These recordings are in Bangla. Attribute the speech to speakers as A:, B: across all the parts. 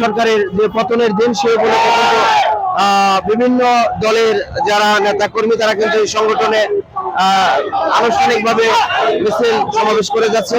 A: সরকারের যে পতনের দিন সেই উপলক্ষে কিন্তু বিভিন্ন দলের যারা নেতা কর্মী তারা কিন্তু এই সংগঠনে আনুষ্ঠানিকভাবে মিছিল সমাবেশ করে যাচ্ছে।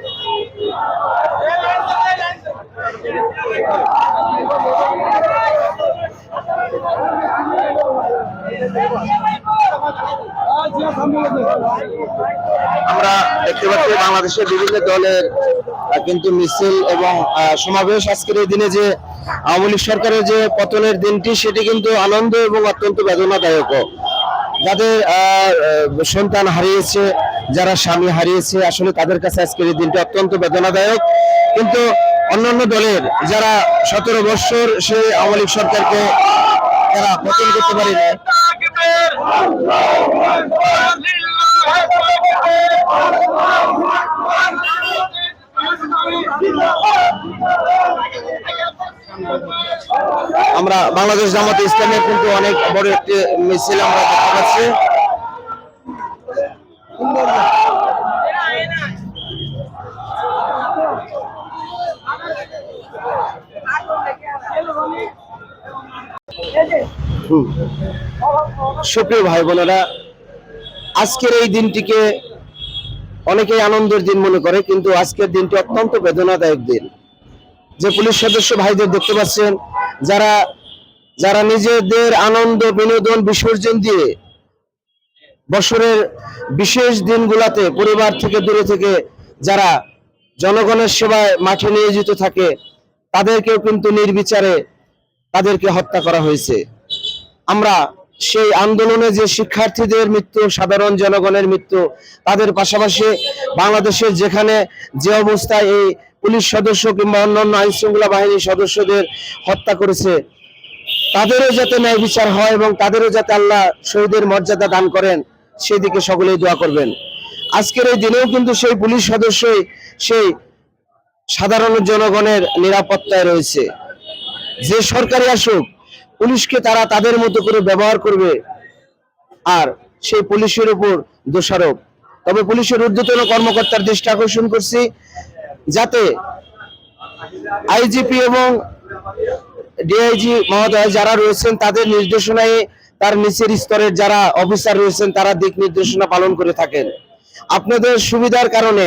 A: আমরা দেখতে পাচ্ছি বাংলাদেশের বিভিন্ন দলের কিন্তু মিছিল এবং সমাবেশ আজকের এই দিনে যে আওয়ামী লীগ সরকারের যে পতনের দিনটি, সেটি কিন্তু আনন্দ এবং অত্যন্ত বেদনাদায়ক যাদের সন্তান হারিয়েছে যারা স্বামী হারিয়েছে, আসলে তাদের কাছে আজকের এই দিনটি অত্যন্ত বেদনাদায়ক কিন্তু অন্যান্য দলের যারা সতেরো বৎসর সেই আওয়ামী লীগ সরকারকে তারা পতন করতে পারেনি, আমরা বাংলাদেশ জামাতে ইসলামের কিন্তু অনেক বড় একটি মিছিল আমরা দেখতে পাচ্ছি। সুপ্রিয় ভাই বোনেরা, আজকের এই দিনটিকে অনেকেই আনন্দের দিন মনে করে, কিন্তু আজকের দিনটি অত্যন্ত বেদনাদায়ক দিন। যে পুলিশ সদস্য ভাইদের দেখতে পাচ্ছেন, যারা যারা নিজেদের আনন্দ, বিনোদন, বিসর্জন দিয়ে বছরের বিশেষ দিনগুলাতে পরিবার থেকে দূরে থেকে যারা জনগণের সেবায় মাঠে নিয়োজিত থাকে, তাদেরকেও কিন্তু নির্বিচারে তাদেরকে হত্যা করা হয়েছে। আমরা সেই আন্দোলনে যে শিক্ষার্থীদের মৃত্যু, সাধারণ জনগণের মৃত্যু, তাদের পাশাপাশি বাংলাদেশের যেখানে যে অবস্থায় এই পুলিশ সদস্য কিংবা অন্যান্য আইন শৃঙ্খলা বাহিনীর সদস্যদের হত্যা করেছে, তাদেরও যাতে ন্যায় বিচার হয় এবং তাদেরও যাতে আল্লাহ শহীদের মর্যাদা দান করেন সেদিকে সকলেই দোয়া করবেন। আজকের এই দিনেও কিন্তু সেই পুলিশ সদস্যই সেই সাধারণ জনগণের নিরাপত্তায় রয়েছে। যে সরকারি আসুক, পুলিশকে তারা তাদের মতো করে ব্যবহার করবে, আর সেই পুলিশের উপর দোষারোপ। তবে পুলিশের ঊর্ধ্বতন কর্মকর্তার দৃষ্টি আকর্ষণ করছি, যাতে আইজিপি এবং ডিআইজি মহোদয় যারা রয়েছেন, তাদের নির্দেশনায় তার নিচের স্তরের যারা অফিসার রয়েছেন, তারা দিক নির্দেশনা পালন করে থাকেন। আপনাদের সুবিধার কারণে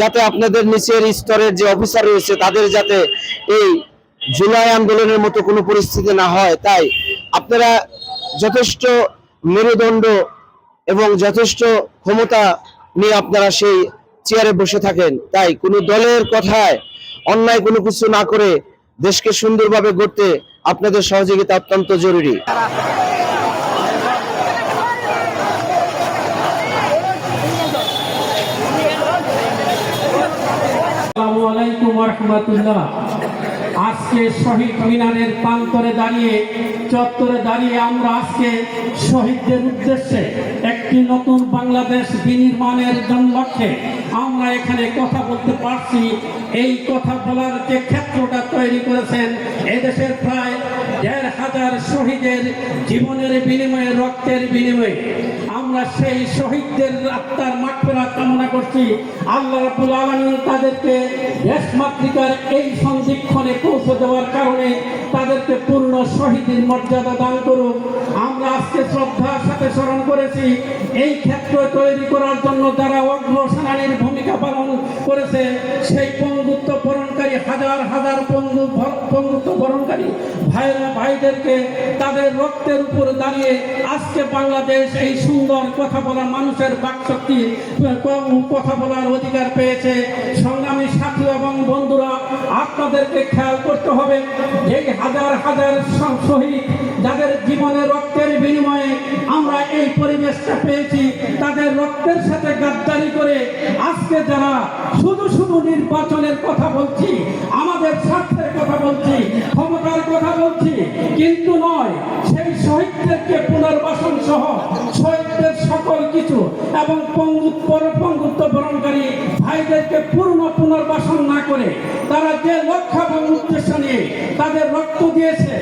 A: যাতে আপনাদের নিচের স্তরের যে অফিসার রয়েছে, তাদের যাতে এই জুলাই আন্দোলনের মতো কোনো পরিস্থিতি না হয়, তাই আপনারা যথেষ্ট মেরুদণ্ড এবং যথেষ্ট ক্ষমতা নিয়ে আপনারা সেই চেয়ারে বসে থাকেন। তাই কোনো দলের কথায় অন্যায় কোনো কিছু না করে দেশকে সুন্দরভাবে গড়তে আপনাদের সহযোগিতা অত্যন্ত জরুরি।
B: আসসালামু আলাইকুম রহমতুল্লাহ আজকে শহীদ মিনারের প্রান্তরে দাঁড়িয়ে, চত্বরে দাঁড়িয়ে আমরা আজকে শহীদদের উদ্দেশ্যে একটি নতুন বাংলাদেশ বিনির্মাণের লক্ষ্যে আমরা এখানে কথা বলতে পারছি। এই কথা বলার যে ক্ষেত্রটা তৈরি করেছেন, এদেশের প্রায় দেড় হাজার শহীদের জীবনের বিনিময়ে, রক্তের বিনিময়ে আমরা সেই শহীদদের আত্মার মাঠফেরা কামনা করছি। আল্লাহ রাব্বুল আলামিন তাদেরকে দেশ এই সন্ধিক্ষণে পৌঁছে দেওয়ার কারণে তাদেরকে পূর্ণ শহীদের মর্যাদা দান করুন। আমরা আজকে শ্রদ্ধার সাথে স্মরণ করেছি, এই ক্ষেত্র তৈরি করার জন্য যারা অগ্রসেনানীর ভূমিকা পালন করেছে, সেই পঙ্গুত্ব বরণকারী হাজার হাজার পঙ্গু পঙ্গুত্ব বরণকারী ভাইরা ভাইদেরকে তাদের রক্তের উপর দাঁড়িয়ে আজকে বাংলাদেশ এই সুন্দর কথা বলা মানুষের বাকশক্তি কথা বলার অধিকার পেয়েছে। সংগ্রামী সাথী এবং বন্ধুরা, আপনাদেরকে খেয়াল করতে হবে, এই হাজার হাজার শহীদ যাদের জীবনে রক্তের বিনিময়ে আমরা এই পরিবেশটা পেয়েছি, তাদের রক্তের সাথে গাদ্দারি করে আজকে যারা শুধু শুধু নির্বাচনের কথা বলছি, আমাদের স্বার্থের কথা বলছি, ক্ষমতার কথা বলছি, কিন্তু নয়, সেই শহীদদেরকে পুনর্বাসন সহ শহীদদের সকল কিছু এবং পঙ্গুত্ব পঙ্গুত্ব বরণকারী ভাইদেরকে পূর্ণ পুনর্বাসন না করে তারা যে লক্ষ্য এবং উদ্দেশ্য নিয়ে তাদের রক্ত দিয়েছে,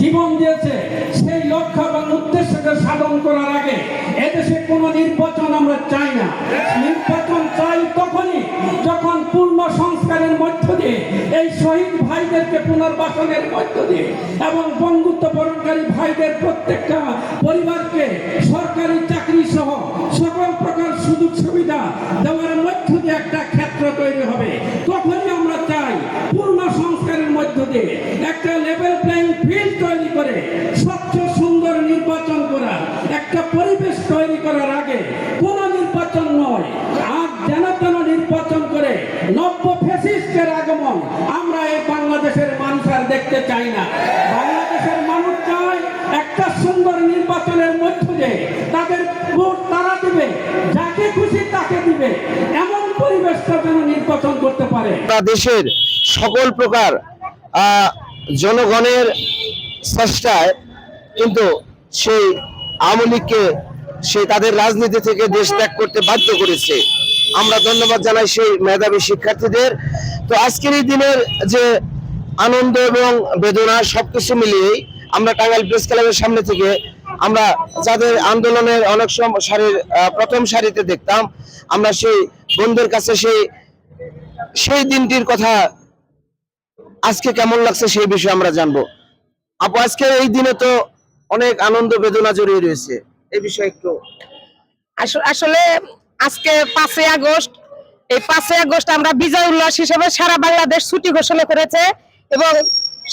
B: জীবন দিয়েছে, সেই লক্ষ্য এবং উদ্দেশ্যকে সাধন করার আগে এদেশে কোনো নির্বাচন আমরা চাই না। নির্বাচন চাই তখনই সংস্কারের মধ্য দিয়ে, এই শহীদ ভাইদেরকে পুনর্বাসনের মধ্য দিয়ে এবং বন্ধুত্ব বরণকারী ভাইদের প্রত্যেকটা পরিবারকে সরকারি চাকরি সহ সকল প্রকার সুযোগ সুবিধা দেওয়ার মধ্য দিয়ে একটা ক্ষেত্র তৈরি হবে। তখনই আমরা চাই পূর্ণ সংস্কারের মধ্য দিয়ে একটা লেভেল প্লেইং ফিল্ড তৈরি করে স্বচ্ছ সুন্দর নির্বাচন করা একটা পরিবেশ তৈরি করার আগে কোন নির্বাচন নয় আর যেন তেন নির্বাচন করে নব্য ফেসিস্টের আগমন আমরা এই বাংলাদেশের মানুষ আর দেখতে চাই না। বাংলাদেশের মানুষ চায় একটা সুন্দর নির্বাচনের মধ্য দিয়ে তাদের ভোট তারা দিবে, যাকে খুশি তাকে দিবে। এমন পরিবেশটা যেন নির্বাচন করতে পারে।
A: দেশের সকল প্রকার জনগণের চেষ্টায় কিন্তু সেই আওয়ামী লীগকে সেই তাদের রাজনীতি থেকে দেশ ত্যাগ করতে বাধ্য করেছে। আমরা ধন্যবাদ জানাই সেই মেধাবী শিক্ষার্থীদের। তো আজকের এই দিনের যে আনন্দ এবং বেদনা সবকিছু মিলিয়েই আমরা টাঙ্গাইল প্রেস ক্লাবের সামনে থেকে আমরা যাদের আন্দোলনের অনেক সময় সারির প্রথম সারিতে দেখতাম, আমরা সেই বন্ধুদের কাছে সেই সেই দিনটির কথা আজকে কেমন লাগছে সেই বিষয়ে আমরা জানব। আপু, আজকে এই দিনে তো অনেক আনন্দ, বেদনা জড়িয়ে রয়েছে। এই বিষয়ে একটু
C: আস- আসলে আজকে পাঁচই আগস্ট। এই পাঁচই আগস্ট আমরা বিজয় উল্লাস হিসেবে সারা বাংলাদেশ ছুটি ঘোষণা করেছে। এবং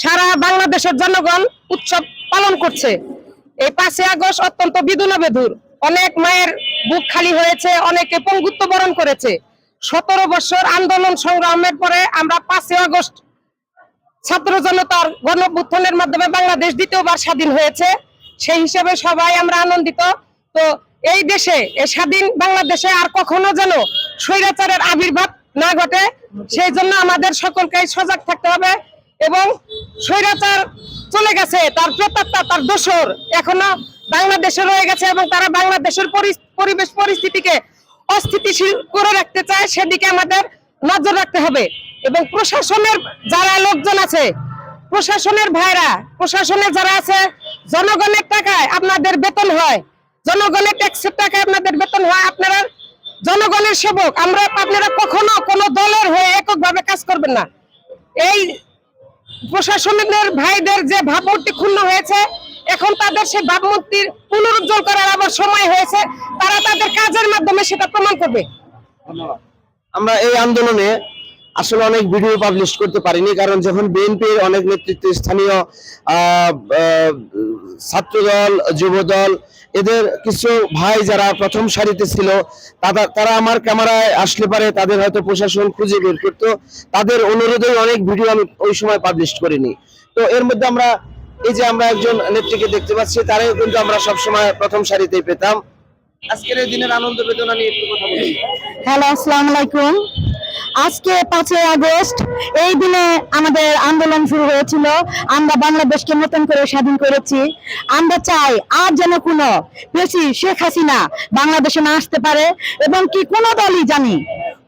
C: সারা বাংলাদেশের জনগণ উৎসব পালন করছে। এই পাঁচই আগস্ট অত্যন্ত বিদুনা বেদুর অনেক মায়ের বুক খালি হয়েছে, অনেকে পঙ্গুত্ব বরণ করেছে। সতেরো বছর আন্দোলন সংগ্রামের পরে আমরা পাঁচই আগস্ট ছাত্র জনতার গণ মাধ্যমে বাংলাদেশ দ্বিতীয়বার স্বাধীন হয়েছে। সেই হিসেবে সবাই আমরা আনন্দিত। তো এই দেশে, এই স্বাধীন বাংলাদেশে আর কখনো যেন স্বৈরাচারের আবির্ভাব না ঘটে, সেই জন্য আমাদের সকলকে সজাগ থাকতে হবে। এবং স্বৈরাচার চলে গেছে, তার প্রেতাত্মা তার দোসর এখনও বাংলাদেশে রয়ে গেছে এবং তারা বাংলাদেশের পরি- পরিবেশ পরিস্থিতিকে অস্থিতিশীল করে রাখতে চায়, সেদিকে আমাদের নজর রাখতে হবে। এবং প্রশাসনের যারা লোকজন আছে, প্রশাসনের ভাইরা, প্রশাসনে যারা আছে, জনগণের টাকায় আপনাদের বেতন হয়। জনগণের ট্যাক্সের টাকায় আপনাদের বেতন হয়। আপনারা জনগণের সেবক। আমরা আপনারা কখনো কোনো দলের হয়ে এককভাবে কাজ করবেন না। এই প্রশাসনের ভাইদের যে ভাবমূর্তি ক্ষুণ্ণ হয়েছে, এখন তাদের সেই ভাবমূর্তির পুনরুজ্জ্বল করার আবার সময় হয়েছে, তারা তাদের কাজের মাধ্যমে সেটা প্রমাণ করবে।
A: আমরা এই আন্দোলনে আসলে অনেক ভিডিও পাবলিশ করতে পারিনি, কারণ যখন বিএনপির অনেক নেতৃত্ব স্থানীয় ছাত্রদল, যুবদল এদের কিছু ভাই যারা প্রথম সারিতে ছিল তারা আমার ক্যামেরায় আসলে পারে, তাদের হয়তো প্রশাসন খুঁজে বের করতো। তাদের অনুরোধে অনেক ভিডিও আমি ওই সময় পাবলিশ করিনি। তো এর মধ্যে আমরা, এই যে আমরা একজন নেত্রীকে দেখতে পাচ্ছি তারাই কিন্তু আমরা সবসময় প্রথম সারিতেই পেতাম। আজকের এই দিনের আনন্দ বেদনা নিয়ে একটু কথা বলি
D: হ্যালো, আসসালামু আলাইকুম। আজকে পাঁচই আগস্ট, এই দিনে আমাদের আন্দোলন শুরু হয়েছিল। আমরা বাংলাদেশকে নতুন করে স্বাধীন করেছি। আমরা চাই আর যেন কোনো বেশি শেখ হাসিনা বাংলাদেশে না আসতে পারে এবং কি কোনো দলই জানি,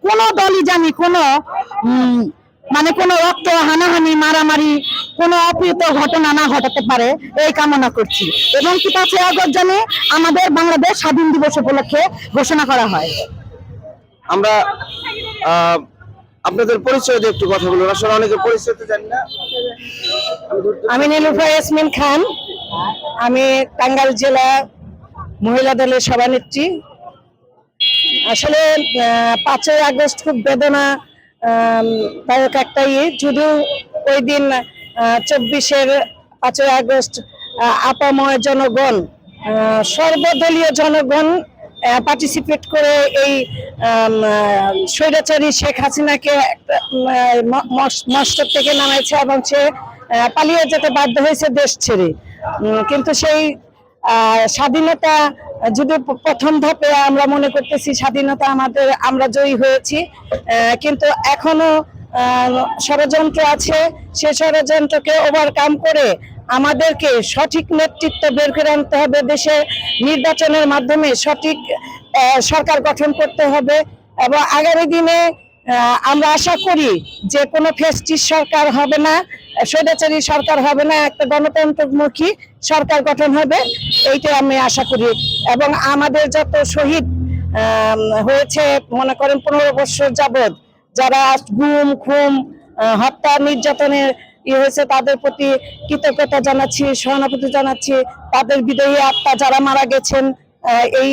D: কোনো দলই জানি কোনো মানে কোনো রক্ত হানাহানি, মারামারি, কোনো অপ্রিয়ত ঘটনা না ঘটাতে পারে এই কামনা করছি। এবং কি পাঁচই আগস্ট জানি আমাদের বাংলাদেশ স্বাধীন দিবস উপলক্ষে ঘোষণা করা হয়।
A: আমরা আপনাদের পরিচয় দিয়ে একটু কথা বলুন। আসলে অনেকে পরিচয় তো জানি না। আমি
C: নীলুফা ইয়াসমিন খান। আমি টাঙ্গাইল জেলা মহিলা দলের সভানেত্রী। আসলে পাঁচই আগস্ট খুব বেদনা দায়ক একটা ইয়ে। যদিও ওই দিন চব্বিশের পাঁচই আগস্ট আপাময় জনগণ সর্বদলীয় জনগণ পার্টিসিপেট করে এই স্বৈরাচারী শেখ হাসিনাকে একটা, উম, আহ, ম- মস- মস্তক থেকে নামাইছে এবং সে পালিয়ে যেতে বাধ্য হয়েছে দেশ ছেড়ে। কিন্তু সেই স্বাধীনতা যদি প্রথম ধাপে আমরা মনে করতেছি স্বাধীনতা আমাদের আমরা জয়ী হয়েছি। কিন্তু এখনও ষড়যন্ত্র আছে। সে ষড়যন্ত্রকে ওভারকাম করে আমাদেরকে সঠিক নেতৃত্ব বের করে আনতে হবে দেশে। নির্বাচনের মাধ্যমে সঠিক সরকার গঠন করতে হবে এবং আগামী দিনে আমরা আশা করি যে কোনো ফেস্টিস সরকার হবে না, স্বৈরাচারী সরকার হবে না, একটা গণতন্ত্রমুখী সরকার গঠন হবে, এইটাই আমি আশা করি। এবং আমাদের যত শহীদ হয়েছে, মনে করেন পনেরো বছর যাবৎ, যারা গুম খুম হত্যা, নির্যাতনের হয়েছে তাদের প্রতি কৃতজ্ঞতা জানাচ্ছি, সহানুভূতি জানাচ্ছি। তাদের বিদেহী আত্মা যারা মারা গেছেন এই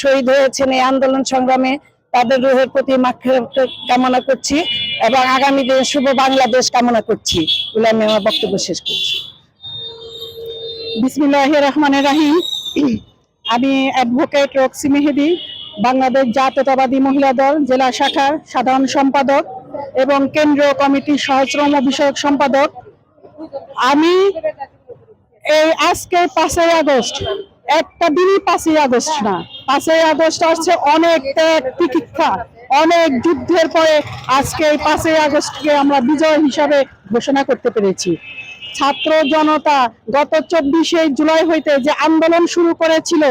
C: শহীদ হয়েছেন এই আন্দোলন সংগ্রামে তাদের রুহের প্রতি কামনা করছি এবং আগামী দিনে শুভ বাংলাদেশ কামনা করছি। বলে আমি আমার বক্তব্য শেষ করছি।
D: বিসমিল্লাহ রহমানের রাহিম। আমি অ্যাডভোকেট রক্সি মেহেদি, বাংলাদেশ জাতীয়তাবাদী মহিলা দল, জেলা শাখার সাধারণ সম্পাদক। এবং কেন্দ্রীয় কমিটির সহশ্রম বিষয়ক সম্পাদক। আমি এই আজকে পাঁচই আগস্ট, একটা দিনই পাঁচই আগস্ট না, পাঁচই আগস্ট হচ্ছে অনেক ত্যাগ, তিতিক্ষা, অনেক যুদ্ধের পরে আজকে এই পাঁচই আগস্টকে আমরা বিজয় হিসাবে ঘোষণা করতে পেরেছি। ছাত্র জনতা গত চব্বিশে জুলাই হইতে যে আন্দোলন শুরু করেছিল,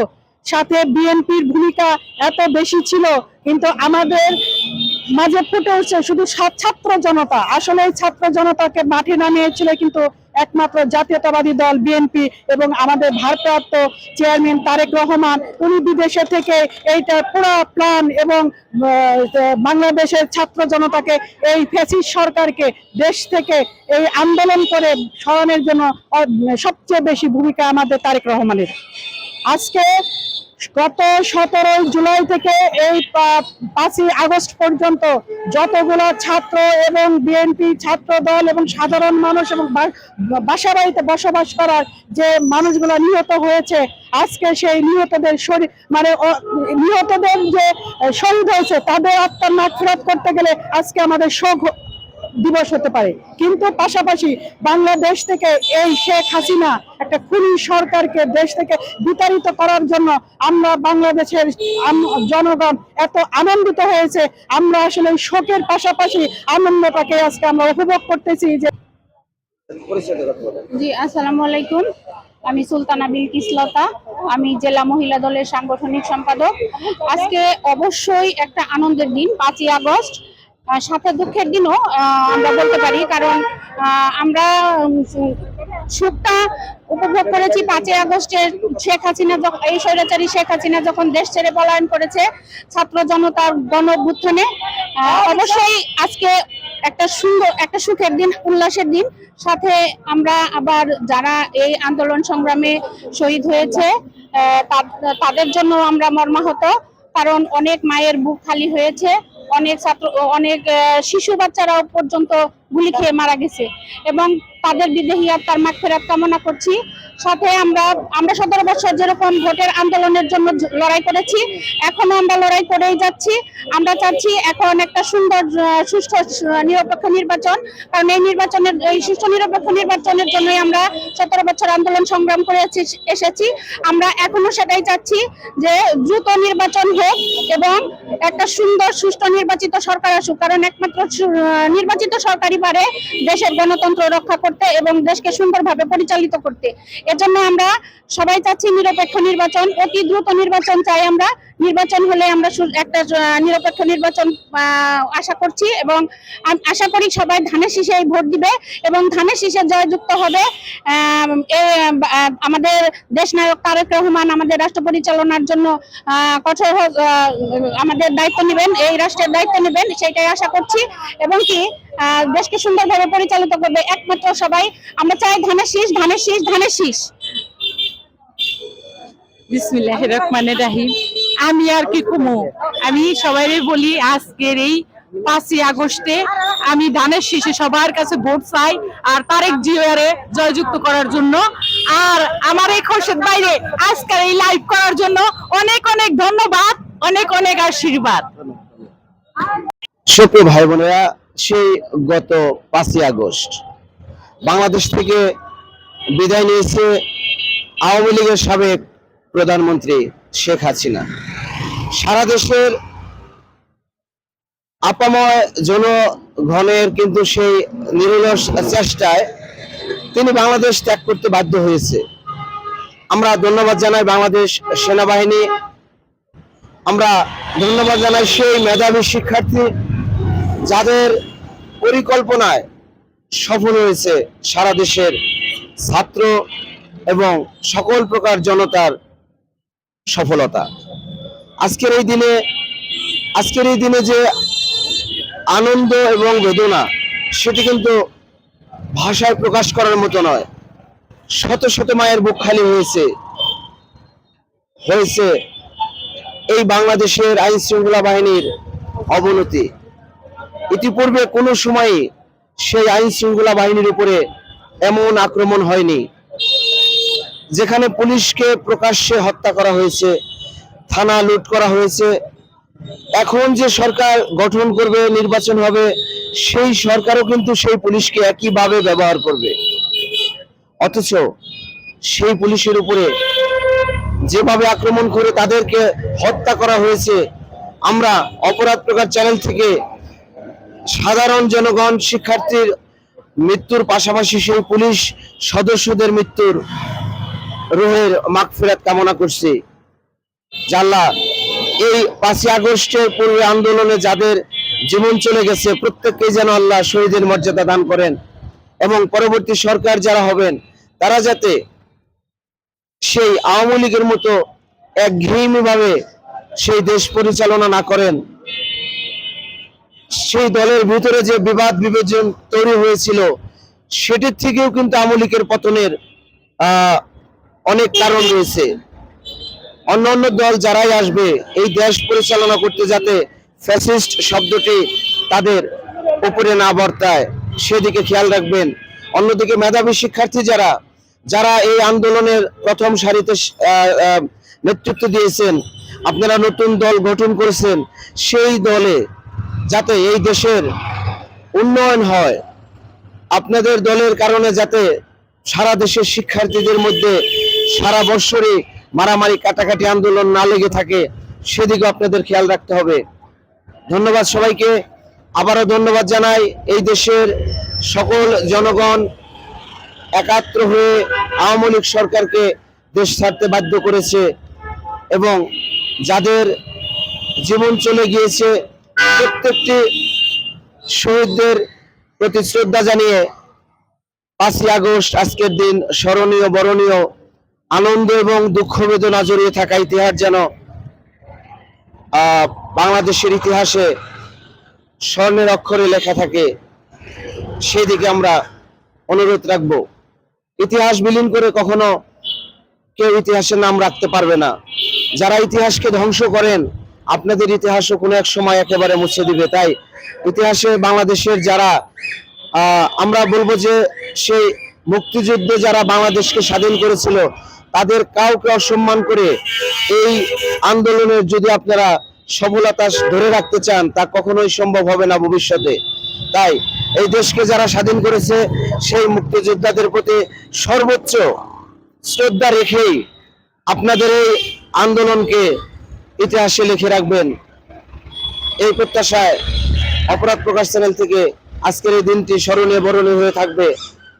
D: সাথে বিএনপির ভূমিকা এত বেশি ছিল, কিন্তু আমাদের মাঝে ফুটে উঠছে, শুধু ছাত্র জনতা। আসলে ছাত্র জনতাকে মাঠে নামিয়েছিল কিন্তু একমাত্র জাতীয়তাবাদী দল বিএনপি এবং আমাদের ভারপ্রাপ্ত চেয়ারম্যান তারেক রহমান। উনি বিদেশে থেকে এইটা পুরো প্ল্যান এবং বাংলাদেশের ছাত্র জনতাকে এই ফেসিস সরকারকে দেশ থেকে এই আন্দোলন করে সরানোর জন্য সবচেয়ে বেশি ভূমিকা আমাদের তারেক রহমানের। আজকে গত সতেরোই জুলাই থেকে এই পাঁচই আগস্ট পর্যন্ত যতগুলো ছাত্র এবং বিএনপি ছাত্র দল এবং সাধারণ মানুষ এবং বাসা বাড়িতে বসবাস করার যে মানুষগুলো নিহত হয়েছে, আজকে সেই নিহতদের শরীর মানে নিহতদের যে শহীদ হয়েছে, তাদের আত্মার নাক করতে গেলে আজকে আমাদের শোক দিবস হতে পারে। কিন্তু পাশাপাশি বাংলাদেশ থেকে এই শেখ হাসিনা একটা খুনি সরকারকে দেশ থেকে বিতাড়িত করার জন্য আমরা বাংলাদেশের জনগণ এত আনন্দিত হয়েছে। আমরা আসলে শোকের পাশাপাশি আনন্দটাকে আজকে আমরা উপভোগ করতেছি যে।
E: জি আসসালামু আলাইকুম। আমি সুলতানা বিলকিস লতা আমি জেলা মহিলা দলের সাংগঠনিক সম্পাদক। আজকে অবশ্যই একটা আনন্দের দিন পাঁচই আগস্ট। সাথে দুঃখের দিনও আমরা বলতে পারি, কারণ আমরা সুখটা উপভোগ করেছি পাঁচই আগস্টের শেখ হাসিনা এই স্বৈরাচারী শেখ হাসিনা যখন দেশ ছেড়ে পলায়ন করেছে ছাত্র জনতার গণ অবশ্যই আজকে একটা সুন্দর, একটা সুখের দিন, উল্লাসের দিন। সাথে আমরা আবার যারা এই আন্দোলন সংগ্রামে শহীদ হয়েছে তাদের জন্য আমরা মর্মাহত, কারণ অনেক মায়ের বুক খালি হয়েছে। অনেক ছাত্র, অনেক শিশু বাচ্চারাও পর্যন্ত গুলি খেয়ে মারা গেছে। এবং তাদের বিদেহী আত্মার মাঠ ফেরাত কামনা করছি। সাথে আমরা আমরা সতেরো বছর যেরকম ভোটের আন্দোলনের জন্য লড়াই করেছি, এখনও আমরা লড়াই করেই যাচ্ছি। আমরা চাচ্ছি এখন একটা সুন্দর সুষ্ঠু নিরপেক্ষ নির্বাচন, কারণ এই নির্বাচনের, এই সুষ্ঠু নিরপেক্ষ নির্বাচনের জন্যই আমরা সতেরো বছর আন্দোলন সংগ্রাম করে এসেছি- আমরা এখনও সেটাই চাচ্ছি যে দ্রুত নির্বাচন হোক এবং একটা সুন্দর, সুষ্ঠু নির্বাচিত সরকার আসুক, কারণ একমাত্র নির্বাচিত সরকারই পারে দেশের গণতন্ত্র রক্ষা করতে এবং দেশকে সুন্দরভাবে পরিচালিত করতে। এজন্য আমরা সবাই চাচ্ছি নিরপেক্ষ নির্বাচন। অতি দ্রুত নির্বাচন চাই আমরা। নির্বাচন হলে আমরা একটা নিরপেক্ষ নির্বাচন আশা করছি এবং আশা করি সবাই ধানের শীষে ভোট দিবে এবং ধানের শীষে জয়যুক্ত হবে। আমাদের দেশ নায়ক তারেক রহমান আমাদের রাষ্ট্র পরিচালনার জন্য কঠোর আমাদের দায়িত্ব নেবেন। এই রাষ্ট্রের দায়িত্ব নেবেন, সেটাই আশা করছি। এবং কি দেশকে সুন্দরভাবে পরিচালিত করবে একমাত্র সবাই। আমরা চাই ধানের শীষ ধানের শীষ ধানের শীষ।
F: বিসমিল্লাহ রহমানের রাহিম। আমি আর কি কুমু? আমি সবাই বলি আজকের এই পাঁচই আগস্টে আমি ধানের শীষে সবার কাছে ভোট চাই আর তারেক জিয়ারে জয়যুক্ত করার জন্য। আর আমার এই খোরশেদ বাইরে আজকের এই লাইভ করার জন্য অনেক অনেক ধন্যবাদ অনেক অনেক আশীর্বাদ।
A: সুপ্রিয় ভাই বোনেরা সেই গত পাঁচই আগস্ট। বাংলাদেশ থেকে বিদায় নিয়েছে আওয়ামী লীগের সাবেক প্রধানমন্ত্রী শেখ হাসিনা। সারা দেশের আপাময় জনগণের কিন্তু সেই নিরলস চেষ্টায় তিনি বাংলাদেশ ত্যাগ করতে বাধ্য হয়েছে। আমরা ধন্যবাদ জানাই বাংলাদেশ সেনাবাহিনী। আমরা ধন্যবাদ জানাই সেই মেধাবী শিক্ষার্থী যাদের পরিকল্পনায় সফল হয়েছে সারা দেশের ছাত্র এবং সকল প্রকার জনতার সফলতা। আজকের এই দিনে, আজকের এই দিনে যে আনন্দ এবং বেদনা, সেটি কিন্তু ভাষায় প্রকাশ করার মতো নয়। শত শত মায়ের বুক খালি হয়েছে হয়েছে এই বাংলাদেশের আইন শৃঙ্খলা বাহিনীর অবনতি। ইতিপূর্বে কোনো সময় সেই আইন শৃঙ্খলা বাহিনীর উপরে এমন আক্রমণ হয়নি। যেখানে পুলিশকে প্রকাশ্যে হত্যা করা হয়েছে, থানা লুট করা হয়েছে। এখন যে সরকার গঠন করবে, নির্বাচন হবে, সেই সরকারও কিন্তু সেই পুলিশকে একইভাবে ব্যবহার করবে। অথচ সেই পুলিশের উপরে যেভাবে আক্রমণ করে তাদেরকে হত্যা করা হয়েছে, আমরা অপরাধ প্রকার চ্যানেল থেকে সাধারণ জনগণ, শিক্ষার্থীর মৃত্যুর পাশাপাশি সেই পুলিশ সদস্যদের মৃত্যুর রোহের মাগফিরাত কামনা করছি। জাল্লা এই পাঁচই আগস্টের পূর্বে আন্দোলনে যাদের জীবন চলে গেছে, প্রত্যেককে যেন আল্লাহ শহীদের মর্যাদা দান করেন এবং পরবর্তী সরকার যারা হবেন, তারা যাতে সেই আওয়ামী লীগের মতো একঘেয়েমি সেই দেশ পরিচালনা না করেন। সেই দলের ভিতরে যে বিবাদ বিভাজন তৈরি হয়েছিল, সেটির থেকেও কিন্তু আমলিকের পতনের অনেক কারণ রয়েছে। অন্য অন্য দল যারাই আসবে, এই দেশ পরিচালনা করতে যাতে ফ্যাসিস্ট শব্দটি তাদের উপরে না বর্তায়, সেদিকে খেয়াল রাখবেন। অন্যদিকে মেধাবী শিক্ষার্থী যারা যারা এই আন্দোলনের প্রথম সারিতে নেতৃত্ব দিয়েছেন, আপনারা নতুন দল গঠন করেছেন, সেই দলে যাতে এই দেশের উন্নয়ন হয়। আপনাদের দলের কারণে যাতে সারা দেশের শিক্ষার্থীদের মধ্যে সারা বৎসরই মারামারি, কাটাকাটি আন্দোলন না লেগে থাকে, সেদিকে আপনাদের খেয়াল রাখতে হবে। ধন্যবাদ সবাইকে। আবারও ধন্যবাদ জানাই এই দেশের সকল জনগণ একাত্র হয়ে আওয়ামী লীগ সরকারকে দেশ ছাড়তে বাধ্য করেছে এবং যাদের জীবন চলে গিয়েছে প্রত্যেকটি শহীদদের প্রতি শ্রদ্ধা জানিয়ে পাঁচই আগস্ট আজকের দিন স্মরণীয়, বরণীয়, আনন্দ এবং দুঃখ বেদনা জড়িয়ে থাকা ইতিহাস যেন বাংলাদেশের ইতিহাসে স্বর্ণের অক্ষরে লেখা থাকে, সেদিকে আমরা অনুরোধ রাখব। ইতিহাস বিলীন করে কখনো কেউ ইতিহাসের নাম রাখতে পারবে না। যারা ইতিহাসকে ধ্বংস করেন আপনাদের ইতিহাসও কোনো এক সময় একেবারে মুছে দিবে, তাই? ইতিহাসে বাংলাদেশের যারা আমরা বলব যে সেই মুক্তিযুদ্ধে যারা বাংলাদেশকে স্বাধীন করেছিল, তাদের কাউকে অসম্মান করে এই আন্দোলনের যদি আপনারা সফলতা ধরে রাখতে চান, তা কখনোই সম্ভব হবে না ভবিষ্যতে। তাই, এই দেশকে যারা স্বাধীন করেছে, সেই মুক্তিযোদ্ধাদের প্রতি সর্বোচ্চ শ্রদ্ধা রেখেই আপনাদের এই আন্দোলনকে ইতিহাসে লিখে রাখবেন। এই প্রত্যাশায় অপরাধ প্রকাশ চ্যানেল থেকে আজকের এই দিনটি স্মরণীয় বরণীয় হয়ে থাকবে।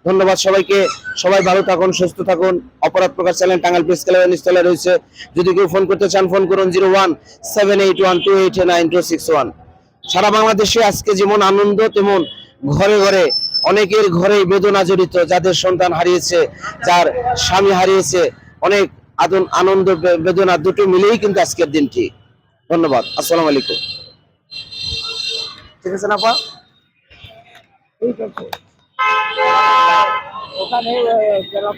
A: ধন্যবাদ সবাইকে। সবাই ভালো থাকুন, সুস্থ থাকুন। অপরাধ প্রকাশ চ্যানেল টাঙ্গাল প্রেস ক্লাবের নিচতলায় রয়েছে। যদি কেউ ফোন করতে চান, ফোন করুন zero one seven eight one two eight nine two six one. সারা বাংলাদেশে আজকে যেমন আনন্দ, তেমন ঘরে ঘরে অনেকের ঘরে বেদনা জড়িত, যাদের সন্তান হারিয়েছে, যার স্বামী হারিয়েছে, অনেক আদন, আনন্দ বেদনা দুটো মিলেই কিন্তু আজকের দিনটি। ধন্যবাদ। আসসালাম আলাইকুম। ঠিক আছে না, আপা?
C: ওখানে যারা